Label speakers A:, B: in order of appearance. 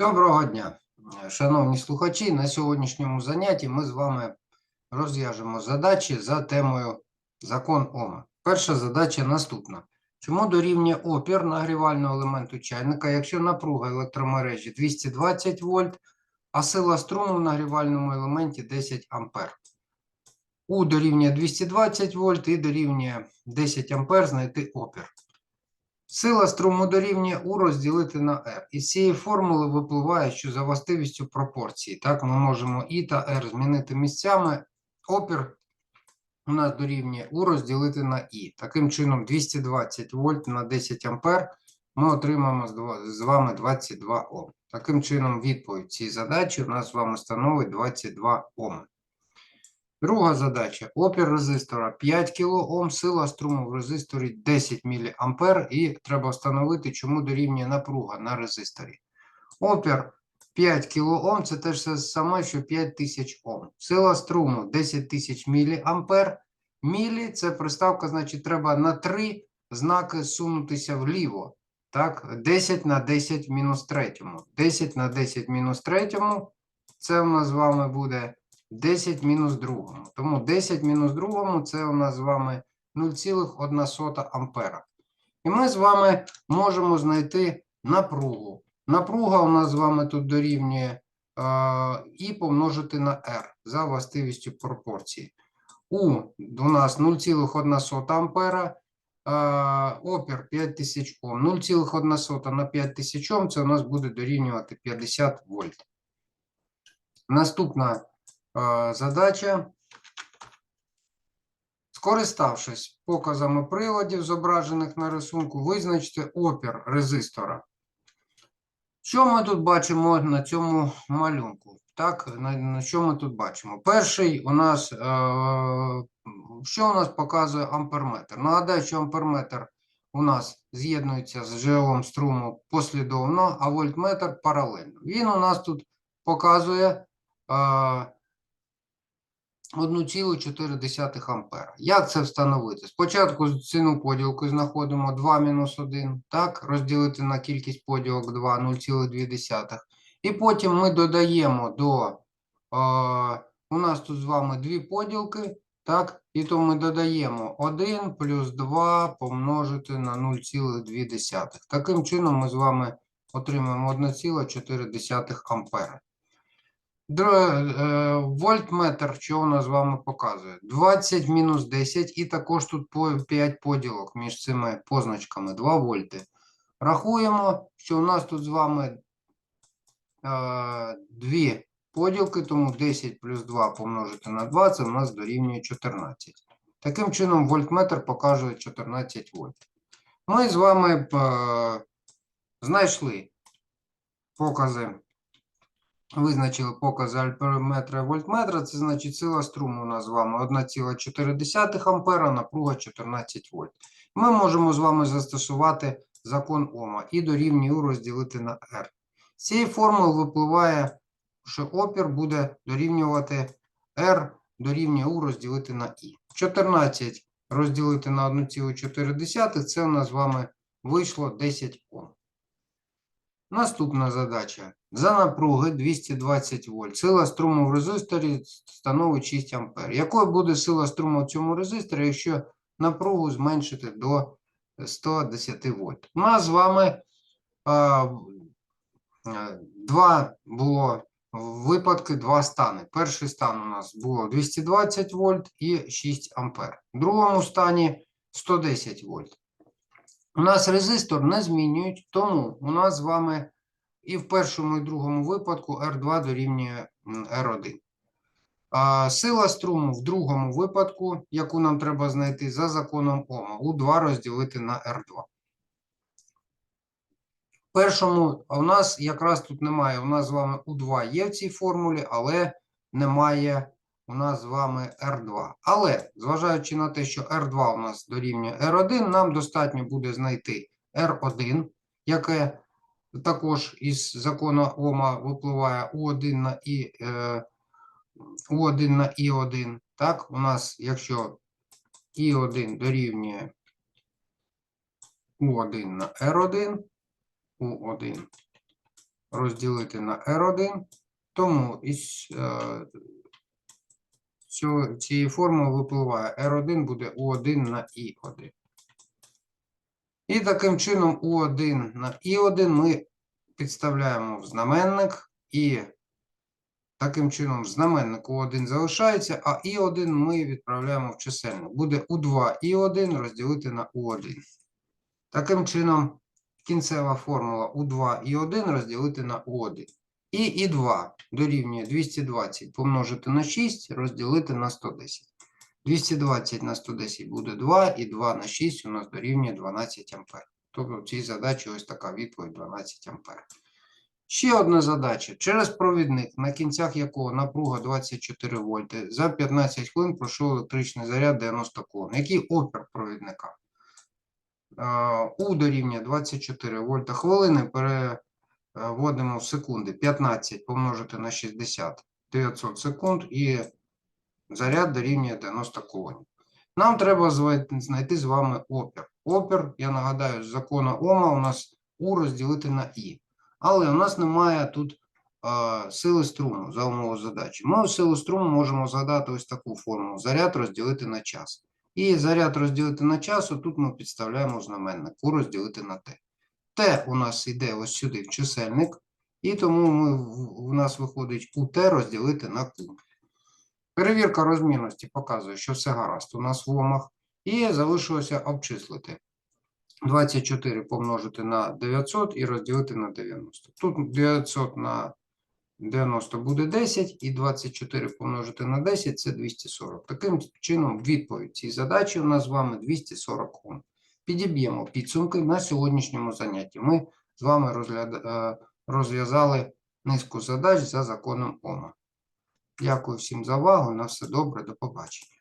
A: Доброго дня, шановні слухачі. На сьогоднішньому занятті ми з вами розв'яжемо задачі за темою закон Ома. Перша задача наступна. Чому дорівнює опір нагрівального елементу чайника, якщо напруга електромережі 220 вольт, а сила струму в нагрівальному елементі 10 ампер? У дорівнює 220 вольт і дорівнює 10 ампер знайти опір. Сила струму дорівнює У розділити на R. Із цієї формули випливає, що за властивістю пропорції. Так, ми можемо І та R змінити місцями. Опір у нас дорівнює У розділити на І. Таким чином, 220 вольт на 10 ампер ми отримаємо з вами 22 Ом. Таким чином, відповідь цієї задачі у нас з вами становить 22 Ом. Друга задача. Опір резистора 5 кОм, сила струму в резисторі 10 мА, і треба встановити, чому дорівнює напруга на резисторі. Опір 5 кОм це теж все саме, що 5000 Ом. Сила струму 10 тисяч мА. Мілі це приставка, значить, треба на 3 знаки сунутися вліво. Так, 10 на 10 мінус третьому. 10 на 10 мінус третьому. Це у нас з вами буде 10 мінус другому. Тому 10 мінус другому це у нас з вами 0,1 ампера. І ми з вами можемо знайти напругу. Напруга у нас з вами тут дорівнює е, і помножити на R за властивістю пропорції. У у нас 0,1 ампера, опір 5000 Ом. 0,1 на 5000 Ом це у нас буде дорівнювати 50 вольт. Наступна задача. Скориставшись показами приладів, зображених на рисунку, визначте опір резистора. Що ми тут бачимо на цьому малюнку? Так, на, на що ми тут бачимо? Перший у нас, е, що у нас показує амперметр? Нагадаю, що амперметр у нас з'єднується з джерелом струму послідовно, а вольтметр паралельно. Він у нас тут показує е, 1,4 ампера. Як це встановити? Спочатку ціну поділку знаходимо 2 мінус 1, так, розділити на кількість поділок 2, 0,2. І потім ми додаємо до, е, у нас тут з вами дві поділки, так, і то ми додаємо 1 плюс 2 помножити на 0,2. Таким чином ми з вами отримаємо 1,4 ампера. Е, Вольтметр, що у нас з вами показує? 20 мінус 10, і також тут 5 поділок між цими позначками 2 вольти. Рахуємо, що у нас тут з вами е, дві поділки, тому 10 плюс 2 помножити на 2, це у нас дорівнює 14. Таким чином, вольтметр показує 14 вольт. Ми з вами е, знайшли покази Визначили покази альперметра і вольтметра, це значить сила струму у нас з вами 1,4 ампера, напруга 14 вольт. Ми можемо з вами застосувати закон Ома і дорівнює U розділити на R. З цієї формули випливає, що опір буде дорівнювати R дорівнює U розділити на I. 14 розділити на 1,4 це у нас з вами вийшло 10 Ом. Наступна задача. За напруги 220 вольт. Сила струму в резисторі становить 6 ампер. Якою буде сила струму в цьому резисторі, якщо напругу зменшити до 110 вольт? У нас з вами а, два було випадки, два стани. Перший стан у нас було 220 вольт і 6 ампер. В другому стані 110 вольт. У нас резистор не змінюють, тому у нас з вами і в першому і другому випадку R2 дорівнює R1. А сила струму в другому випадку, яку нам треба знайти за законом Ома, U2 розділити на R2. В першому, у нас якраз тут немає, у нас з вами U2 є в цій формулі, але немає у нас з вами R2. Але, зважаючи на те, що R2 у нас дорівнює R1, нам достатньо буде знайти R1, яке також із закону Ома випливає U1 на І, е, U1 на І1. Так, у нас, якщо І1 дорівнює U1 на R1, U1 розділити на R1. Тому із е, цього- цієї формули випливає R1 буде U1 на I1. І таким чином U1 на I1 ми підставляємо в знаменник і таким чином в знаменнику У1 залишається, а І1 ми відправляємо в чисельник. Буде У2 І1 розділити на У1. Таким чином, кінцева формула У2 І1 розділити на У1. І І2 дорівнює 220 помножити на 6, розділити на 110. 220 на 110 буде 2, і 2 на 6 у нас дорівнює 12 ампер. Тобто в цій задачі ось така відповідь 12 ампер. Ще одна задача. Через провідник, на кінцях якого напруга 24 вольти, за 15 хвилин пройшов електричний заряд 90 кон. Який опір провідника? У дорівнює 24 вольта хвилини переводимо в секунди. 15 помножити на 60 900 секунд і заряд дорівнює 90 колонів. Нам треба знайти з вами опір. Опір, я нагадаю, з закону Ома у нас У розділити на І. Але у нас немає тут е, сили струму за умови задачі. Ми силу струму можемо згадати ось таку формулу. Заряд розділити на час. І заряд розділити на час, тут ми підставляємо знаменник У розділити на Т. Т у нас йде ось сюди в чисельник, і тому ми, у нас виходить УТ розділити на Q. Перевірка розмірності показує, що все гаразд у нас в омах. І залишилося обчислити. 24 помножити на 900 і розділити на 90. Тут 900 на 90 буде 10, і 24 помножити на 10 це 240. Таким чином, відповідь цій задачі у нас з вами 240 Ом. Підіб'ємо підсумки на сьогоднішньому занятті. Ми з вами розгляд... е, розв'язали низку задач за законом Ома. Дякую всім за увагу. На все добре, до побачення.